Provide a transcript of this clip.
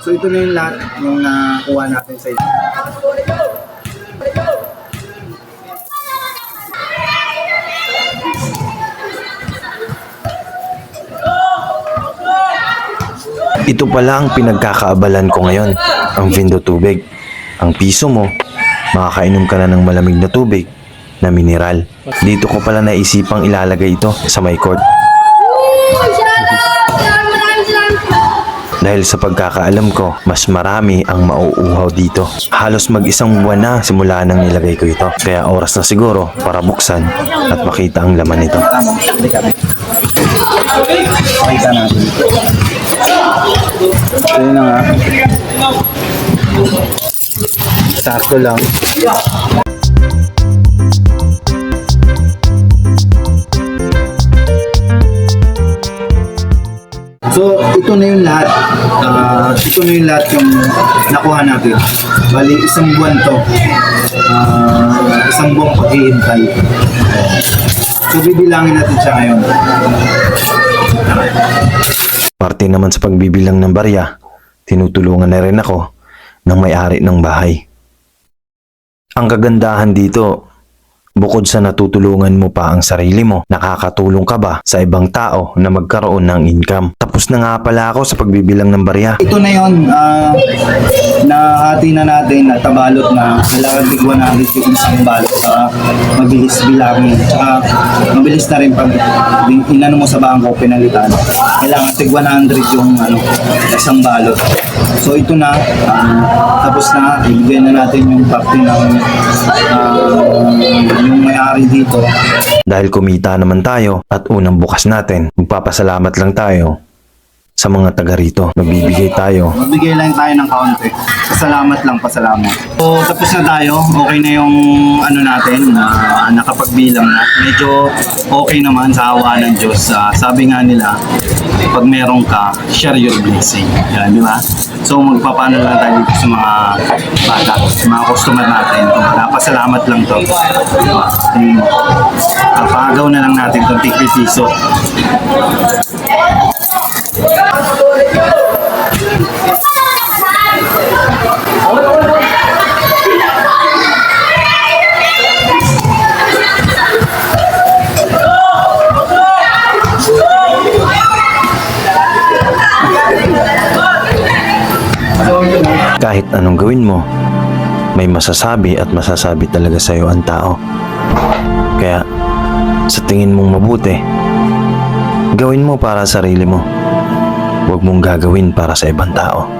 So ito na yung lahat yung nakuha natin sa inyo. Ito pala ang pinagkakaabalan ko ngayon, ang Vindo tubig. Ang piso mo, makakainom ka na ng malamig na tubig na mineral. Dito ko pala naisipang ilalagay ito sa my court. Dahil sa pagkakaalam ko, mas marami ang mauuhaw dito. Halos mag-isang buwan na simula nang nilagay ko ito. Kaya oras na siguro para buksan at makita ang laman nito. Yun na nga. Sakto lang. So, ito na yung lahat. Ah, ito na yung lahat yung nakuha natin. Bali, isang buwan to. Ah, isang buwan paghihintay. So, bibilangin natin siya ngayon. Parte naman sa pagbibilang ng barya, tinutulungan na rin ako ng may-ari ng bahay. Ang kagandahan dito, bukod sa natutulungan mo pa ang sarili mo, nakakatulong ka ba sa ibang tao na magkaroon ng income? Tapos na nga pala ako sa pagbibilang ng barya. Ito na yun, ah, nahati na natin at tabalot na kailangan tigwa natin yung isang balot sa mabilis bilangin. Tsaka mabilis na rin pag in- inano mo sa bangko, pinalitan. Kailangan tig 100 yung ano, isang balot. So ito na, ah, tapos na, ibigay na natin yung parte ng ah, may-ari dito. Dahil kumita naman tayo at unang bukas natin, magpapasalamat lang tayo sa mga taga rito. Magbibigay tayo Magbigay lang tayo ng kaunti. Pasalamat lang, pasalamat. So, tapos na tayo. Okay na yung ano natin, na nakapagbilang na. Medyo okay naman sa awa ng Diyos. Ah, sabi nga nila, pag meron ka, share your blessing. Yan, di ba? So, magpapano lang tayo dito sa mga bata, sa mga customer natin. Napasalamat lang to. Diba? Hmm. Kapagaw na lang natin itong tikpi piso. Kahit anong gawin mo, may masasabi at masasabi talaga sa'yo ang tao. Kaya, sa tingin mong mabuti, gawin mo para sa sarili mo. Huwag mong gagawin para sa ibang tao.